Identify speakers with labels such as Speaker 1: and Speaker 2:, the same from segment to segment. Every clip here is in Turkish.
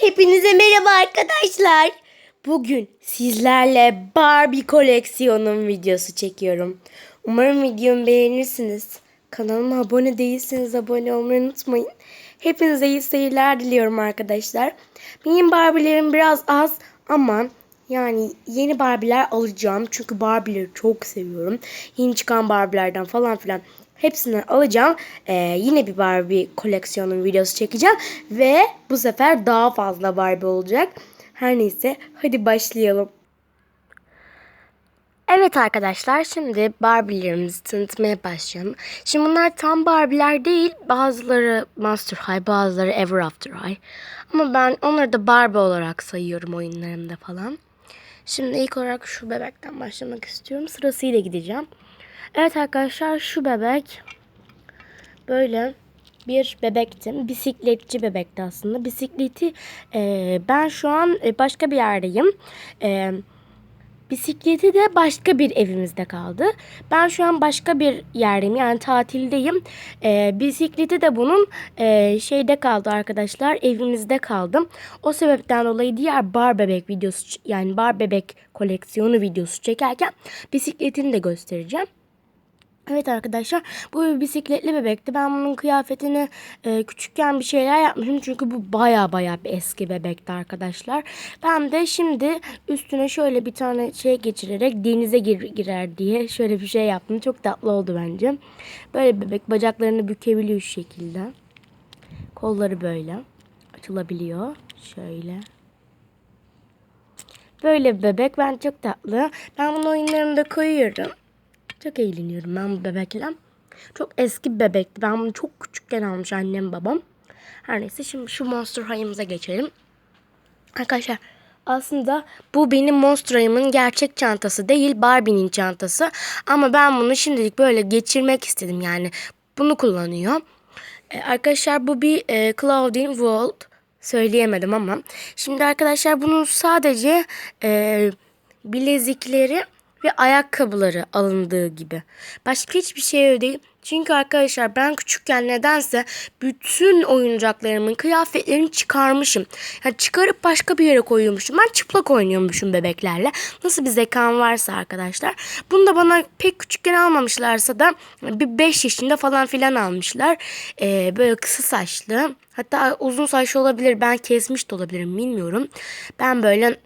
Speaker 1: Hepinize merhaba arkadaşlar. Bugün sizlerle Barbie koleksiyonum videosu çekiyorum. Umarım videomu beğenirsiniz. Kanalıma abone değilseniz abone olmayı unutmayın. Hepinize iyi seyirler diliyorum arkadaşlar. Benim Barbie'lerim biraz az ama yani yeni Barbie'ler alacağım. Çünkü Barbie'leri çok seviyorum. Yeni çıkan Barbie'lerden falan filan hepsinden alacağım. Ee, yine bir Barbie koleksiyonun videosu çekeceğim. Ve bu sefer daha fazla Barbie olacak. Her neyse hadi başlayalım. Evet arkadaşlar şimdi Barbie'lerimizi tanıtmaya başlayalım. Şimdi bunlar tam Barbie'ler değil. Bazıları Monster High bazıları Ever After High. Ama ben onları da Barbie olarak sayıyorum oyunlarımda falan. Şimdi ilk olarak şu bebekten başlamak istiyorum. Sırasıyla gideceğim. Evet arkadaşlar şu bebek böyle bir bebekti. Bisikletçi bebekti aslında. Bisikleti e, ben şu an e, başka bir yerdeyim. E, bisikleti de başka bir evimizde kaldı. Ben şu an başka bir yerdeyim yani tatildeyim. E, bisikleti de bunun e, şeyde kaldı arkadaşlar evimizde kaldım. O sebepten dolayı diğer bar bebek videosu yani bar bebek koleksiyonu videosu çekerken bisikletini de göstereceğim. Evet arkadaşlar bu bisikletli bebekti. Ben bunun kıyafetini e, küçükken bir şeyler yapmışım. Çünkü bu baya baya bir eski bebekti arkadaşlar. Ben de şimdi üstüne şöyle bir tane şey geçirerek denize gir, girer diye şöyle bir şey yaptım. Çok tatlı oldu bence. Böyle bebek bacaklarını bükebiliyor şu şekilde. Kolları böyle açılabiliyor. Şöyle. Böyle bebek ben çok tatlı. Ben bunu oyunlarımda koyuyorum. Çok eğleniyorum ben bu bebekle. Çok eski bir bebekti. Ben bunu çok küçükken almış annem babam. Her neyse şimdi şu Monster High'ımıza geçelim. Arkadaşlar aslında bu benim Monster High'ımın gerçek çantası değil Barbie'nin çantası. Ama ben bunu şimdilik böyle geçirmek istedim yani. Bunu kullanıyor. Ee, arkadaşlar bu bir e, Claudine World. Söyleyemedim ama. Şimdi arkadaşlar bunun sadece e, bilezikleri ve ayakkabıları alındığı gibi. Başka hiçbir şey öyle değil. Çünkü arkadaşlar ben küçükken nedense bütün oyuncaklarımın kıyafetlerini çıkarmışım. Yani çıkarıp başka bir yere koyuyormuşum. Ben çıplak oynuyormuşum bebeklerle. Nasıl bir zekam varsa arkadaşlar. Bunu da bana pek küçükken almamışlarsa da bir 5 yaşında falan filan almışlar. Ee, böyle kısa saçlı. Hatta uzun saçlı olabilir. Ben kesmiş de olabilirim bilmiyorum. Ben böyle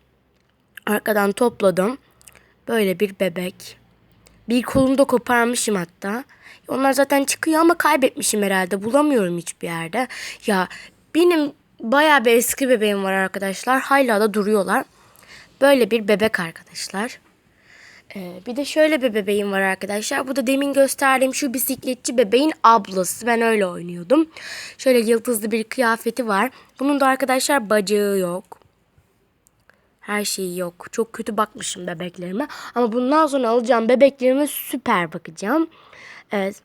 Speaker 1: arkadan topladım. Böyle bir bebek. Bir kolunu da koparmışım hatta. Onlar zaten çıkıyor ama kaybetmişim herhalde. Bulamıyorum hiçbir yerde. Ya benim bayağı bir eski bebeğim var arkadaşlar. Hala da duruyorlar. Böyle bir bebek arkadaşlar. Ee, bir de şöyle bir bebeğim var arkadaşlar. Bu da demin gösterdiğim şu bisikletçi bebeğin ablası. Ben öyle oynuyordum. Şöyle yıldızlı bir kıyafeti var. Bunun da arkadaşlar bacağı yok. Her şeyi yok. Çok kötü bakmışım bebeklerime. Ama bundan sonra alacağım bebeklerime süper bakacağım. Evet.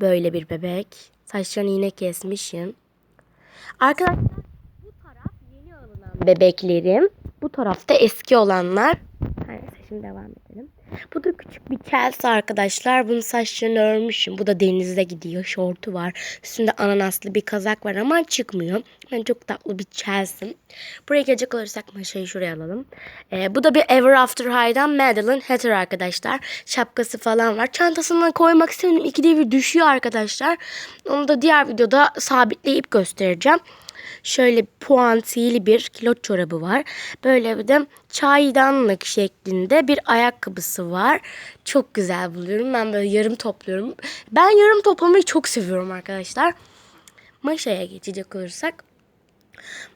Speaker 1: Böyle bir bebek. Saçlarını yine kesmişim. Arkadaşlar bu taraf yeni alınan bebeklerim. Bu tarafta eski olanlar. Şimdi devam edelim. Bu da küçük bir Chelsea arkadaşlar. Bunun saçlarını örmüşüm. Bu da denizde gidiyor. Şortu var. Üstünde ananaslı bir kazak var ama çıkmıyor. Ben çok tatlı bir Chelsea. Buraya gelecek olursak maşayı şuraya alalım. Ee, bu da bir Ever After High'dan Madeline Hatter arkadaşlar. Şapkası falan var. Çantasına koymak istemedim. İkide bir düşüyor arkadaşlar. Onu da diğer videoda sabitleyip göstereceğim. Şöyle puantiyeli bir kilot çorabı var. Böyle bir de çaydanlık şeklinde bir ayakkabısı var. Çok güzel buluyorum. Ben böyle yarım topluyorum. Ben yarım toplamayı çok seviyorum arkadaşlar. Maşa'ya geçecek olursak.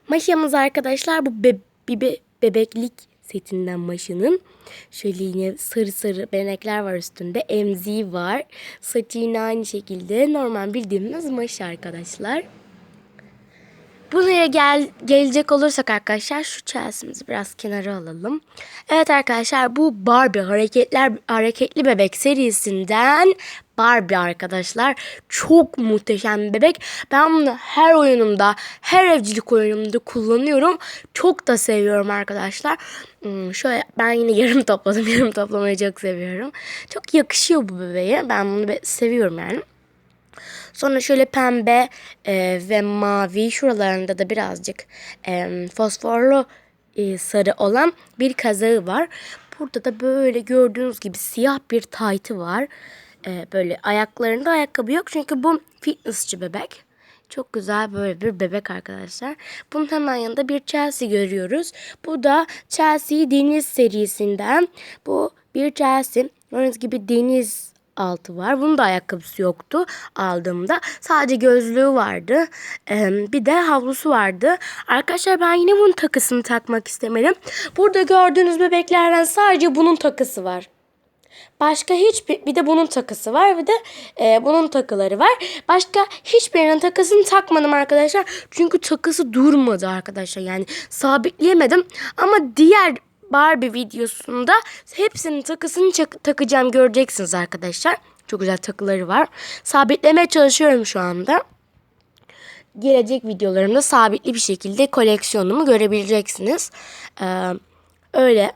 Speaker 1: Maşamız arkadaşlar bu be bir bebeklik setinden maşının. Şöyle yine sarı sarı benekler var üstünde. Emziği var. Saçı yine aynı şekilde normal bildiğimiz maşa arkadaşlar. Buraya gel, gelecek olursak arkadaşlar şu Chelsea'mizi biraz kenara alalım. Evet arkadaşlar bu Barbie hareketler hareketli bebek serisinden Barbie arkadaşlar. Çok muhteşem bebek. Ben bunu her oyunumda, her evcilik oyunumda kullanıyorum. Çok da seviyorum arkadaşlar. Hmm, şöyle ben yine yarım topladım. Yarım toplamayı çok seviyorum. Çok yakışıyor bu bebeğe. Ben bunu seviyorum yani. Sonra şöyle pembe e, ve mavi şuralarında da birazcık e, fosforlu e, sarı olan bir kazağı var. Burada da böyle gördüğünüz gibi siyah bir taytı var. E, böyle ayaklarında ayakkabı yok çünkü bu fitnessçi bebek. Çok güzel böyle bir bebek arkadaşlar. Bunun hemen yanında bir Chelsea görüyoruz. Bu da Chelsea Deniz serisinden. Bu bir Chelsea. Gördüğünüz gibi deniz altı var. Bunun da ayakkabısı yoktu aldığımda. Sadece gözlüğü vardı. Ee, bir de havlusu vardı. Arkadaşlar ben yine bunun takısını takmak istemedim. Burada gördüğünüz bebeklerden sadece bunun takısı var. Başka hiçbir bir de bunun takısı var bir de e, bunun takıları var. Başka hiçbirinin takısını takmadım arkadaşlar. Çünkü takısı durmadı arkadaşlar. Yani sabitleyemedim. Ama diğer Barbie videosunda hepsinin takısını takacağım göreceksiniz arkadaşlar. Çok güzel takıları var. Sabitlemeye çalışıyorum şu anda. Gelecek videolarımda sabitli bir şekilde koleksiyonumu görebileceksiniz. Ee, öyle.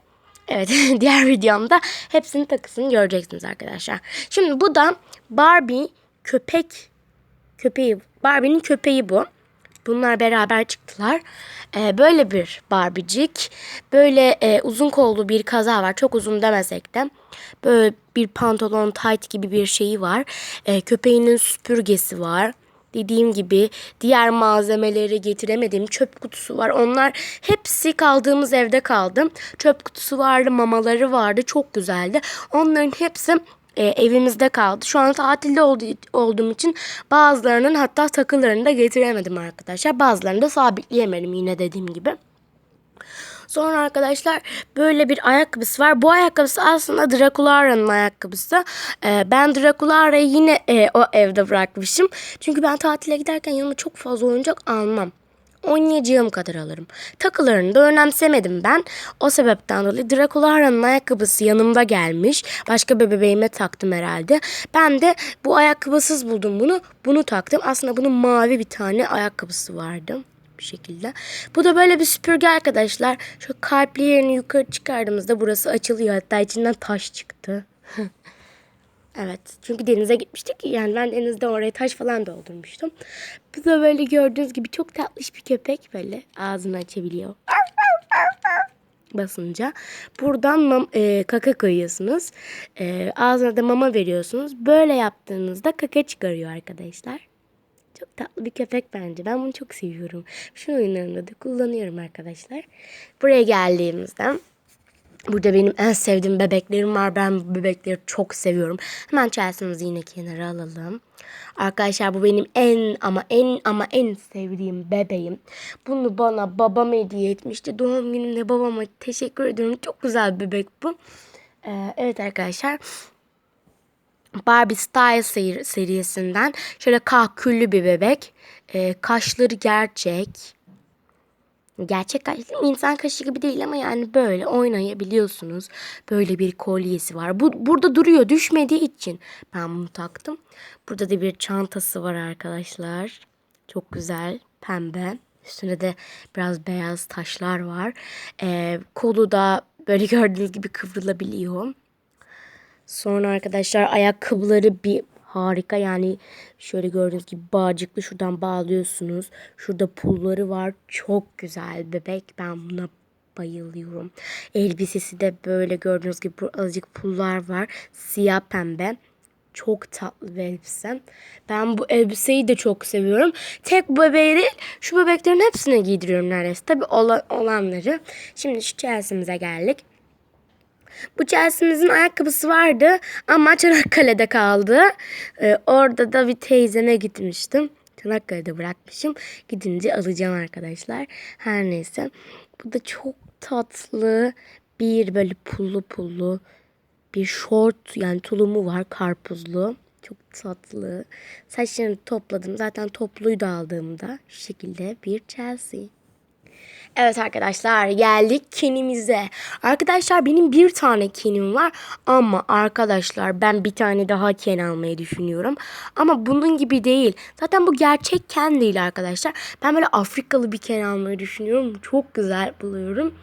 Speaker 1: Evet diğer videomda hepsinin takısını göreceksiniz arkadaşlar. Şimdi bu da Barbie köpek köpeği. Barbie'nin köpeği bu. Bunlar beraber çıktılar. Ee, böyle bir Barbie'cik. Böyle e, uzun kollu bir kaza var. Çok uzun demesek de. Böyle bir pantolon tight gibi bir şeyi var. Ee, köpeğinin süpürgesi var. Dediğim gibi diğer malzemeleri getiremediğim çöp kutusu var. Onlar hepsi kaldığımız evde kaldı. Çöp kutusu vardı, mamaları vardı. Çok güzeldi. Onların hepsi e, evimizde kaldı. Şu an tatilde oldu, olduğum için bazılarının hatta takılarını da getiremedim arkadaşlar. Bazılarını da sabitleyemedim yine dediğim gibi. Sonra arkadaşlar böyle bir ayakkabısı var. Bu ayakkabısı aslında Draculara'nın ayakkabısı. Ee, ben Draculara'yı yine e, o evde bırakmışım. Çünkü ben tatile giderken yanıma çok fazla oyuncak almam. Oynayacağım kadar alırım. Takılarını da önemsemedim ben. O sebepten dolayı Draculara'nın ayakkabısı yanımda gelmiş. Başka bir bebeğime taktım herhalde. Ben de bu ayakkabısız buldum bunu. Bunu taktım. Aslında bunun mavi bir tane ayakkabısı vardı bir şekilde. Bu da böyle bir süpürge arkadaşlar. Şu kalpli yerini yukarı çıkardığımızda burası açılıyor. Hatta içinden taş çıktı. evet. Çünkü denize gitmiştik. Yani ben denizde oraya taş falan doldurmuştum. Bu da böyle gördüğünüz gibi çok tatlış bir köpek. Böyle ağzını açabiliyor. Basınca. Buradan mam- e, kaka koyuyorsunuz. E, ağzına da mama veriyorsunuz. Böyle yaptığınızda kaka çıkarıyor arkadaşlar. Çok tatlı bir köpek bence. Ben bunu çok seviyorum. Şu oyunlarında da kullanıyorum arkadaşlar. Buraya geldiğimizde burada benim en sevdiğim bebeklerim var. Ben bu bebekleri çok seviyorum. Hemen Chelsea'mizi yine kenara alalım. Arkadaşlar bu benim en ama en ama en sevdiğim bebeğim. Bunu bana babam hediye etmişti. Doğum günümde babama teşekkür ediyorum. Çok güzel bir bebek bu. Ee, evet arkadaşlar. Barbie Style seri- serisinden şöyle kahküllü bir bebek. Ee, kaşları gerçek. Gerçek kaş değil mi? İnsan kaşı gibi değil ama yani böyle oynayabiliyorsunuz. Böyle bir kolyesi var. Bu burada duruyor düşmediği için ben bunu taktım. Burada da bir çantası var arkadaşlar. Çok güzel pembe. Üstünde de biraz beyaz taşlar var. Ee, kolu da böyle gördüğünüz gibi kıvrılabiliyor. Sonra arkadaşlar ayakkabıları bir harika yani şöyle gördüğünüz gibi bağcıklı şuradan bağlıyorsunuz. Şurada pulları var. Çok güzel bebek. Ben buna bayılıyorum. Elbisesi de böyle gördüğünüz gibi azıcık pullar var. Siyah pembe. Çok tatlı bir elbise. Ben bu elbiseyi de çok seviyorum. Tek bebeği değil, şu bebeklerin hepsine giydiriyorum neredeyse. Tabii olan, olanları. Şimdi şu Chelsea'mize geldik. Bu Chelsea'mizin ayakkabısı vardı ama Çanakkale'de kaldı. Ee, orada da bir teyzeme gitmiştim. Çanakkale'de bırakmışım. Gidince alacağım arkadaşlar. Her neyse. Bu da çok tatlı bir böyle pullu pullu bir şort yani tulumu var karpuzlu. Çok tatlı. Saçlarını topladım. Zaten topluydu aldığımda. Şu şekilde bir Chelsea. Evet arkadaşlar geldik kenimize. Arkadaşlar benim bir tane kenim var ama arkadaşlar ben bir tane daha ken almayı düşünüyorum. Ama bunun gibi değil. Zaten bu gerçek ken değil arkadaşlar. Ben böyle Afrikalı bir ken almayı düşünüyorum. Çok güzel buluyorum.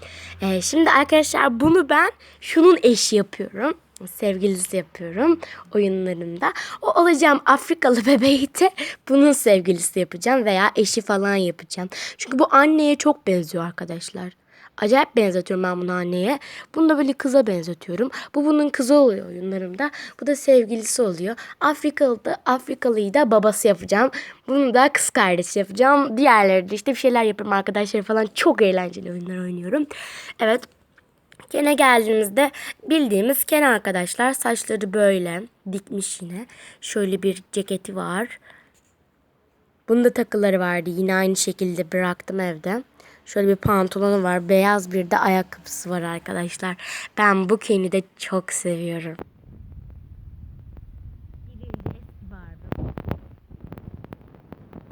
Speaker 1: Ee, şimdi arkadaşlar bunu ben şunun eşi yapıyorum. Sevgilisi yapıyorum oyunlarında. O olacağım Afrikalı bebeği de bunun sevgilisi yapacağım veya eşi falan yapacağım. Çünkü bu anneye çok benziyor arkadaşlar. Acayip benzetiyorum ben bunu anneye. Bunu da böyle kıza benzetiyorum. Bu bunun kızı oluyor oyunlarımda. Bu da sevgilisi oluyor. Afrikalı da Afrikalıyı da babası yapacağım. Bunu da kız kardeşi yapacağım. Diğerleri de işte bir şeyler yaparım arkadaşlar falan. Çok eğlenceli oyunlar oynuyorum. Evet Kene geldiğimizde bildiğimiz Ken arkadaşlar saçları böyle dikmiş yine. Şöyle bir ceketi var. Bunda takıları vardı. Yine aynı şekilde bıraktım evde. Şöyle bir pantolonu var. Beyaz bir de ayakkabısı var arkadaşlar. Ben bu Ken'i de çok seviyorum.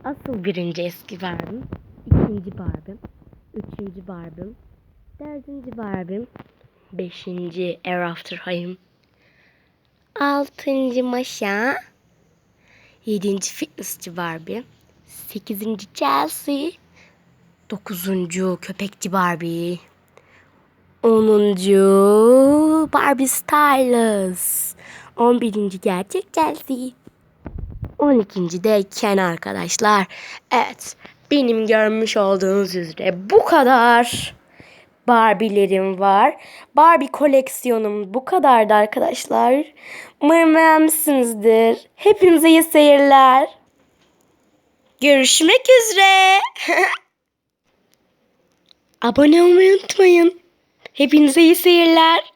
Speaker 1: Asıl birinci eski Barbie'm. ikinci Barbie'm. Üçüncü Barbie'm. Dördüncü Barbie'm. Beşinci Air After High'ım. Altıncı Maşa. Yedinci Fitnessçi Barbie. Sekizinci Chelsea. Dokuzuncu Köpekçi Barbie. Onuncu Barbie Stylus. On birinci Gerçek Chelsea. 12. de Ken arkadaşlar. Evet. Benim görmüş olduğunuz üzere bu kadar Barbie'lerim var. Barbie koleksiyonum bu kadardı arkadaşlar. Umarım beğenmişsinizdir. Hepinize iyi seyirler. Görüşmek üzere. Abone olmayı unutmayın. Hepinize iyi seyirler.